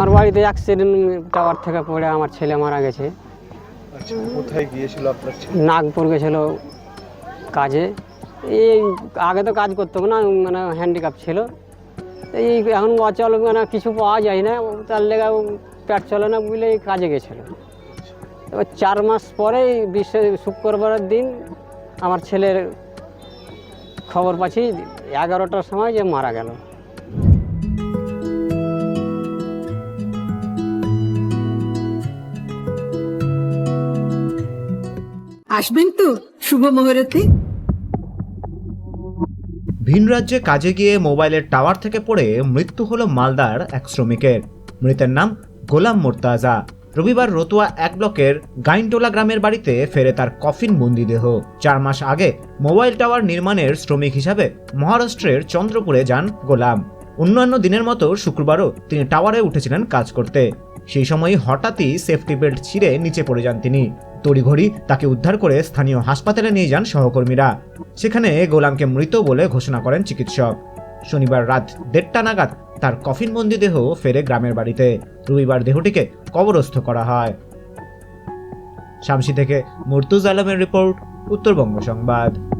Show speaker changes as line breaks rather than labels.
আমার বাড়িতে accident tower থেকে পড়ে আমার ছেলে মারা গেছে।
আচ্ছা কোথায় গিয়েছিল আপনার ছেলে?
নাগপুর গেছিল কাজে। এই আগে তো কাজ করতো না মানে হ্যান্ডিক্যাপ ছিল। এই এখন অচল মানে কিছু পাওয়া যায় না তার লেগে পেট চলে না বুঝলে কাজে গেছিল। এবার চার মাস পরে বিশ্ব শুক্রবারের দিন আমার ছেলের খবর পাচ্ছি এগারোটার সময় যে মারা গেল।
আসবেন তো, শুভ মুহূর্তে।
ভিন রাজ্যে কাজে গিয়ে মোবাইলের টাওয়ার থেকে পড়ে মৃত্যু হলো মালদার এক শ্রমিকের। মৃতের নাম গোলাম মোর্তাজা। রবিবার রতুয়া এক ব্লকের গাইনটোলা গ্রামের বাড়িতে ফেরে তার কফিন বন্দি দেহ। চার মাস আগে মোবাইল টাওয়ার নির্মাণের শ্রমিক হিসাবে মহারাষ্ট্রের চন্দ্রপুরে যান গোলাম। অন্যান্য দিনের মতো শুক্রবারও তিনি টাওয়ারে উঠেছিলেন কাজ করতে। সেই সময়ই হঠাৎই সেফটি বেল্ট ছিঁড়ে নিচে পড়ে যান তিনি। তড়িঘড়ি তাকে উদ্ধার করে স্থানীয় হাসপাতালে নিয়ে যান সহকর্মীরা। সেখানে গোলামকে মৃত বলে ঘোষণা করেন চিকিৎসক। শনিবার রাত দেড়টা নাগাদ তার কফিনবন্দি দেহ ফেরে গ্রামের বাড়িতে। রবিবার দেহটিকে কবরস্থ করা হয়। শামসি থেকে মুর্তুজ আলমের রিপোর্ট, উত্তরবঙ্গ সংবাদ।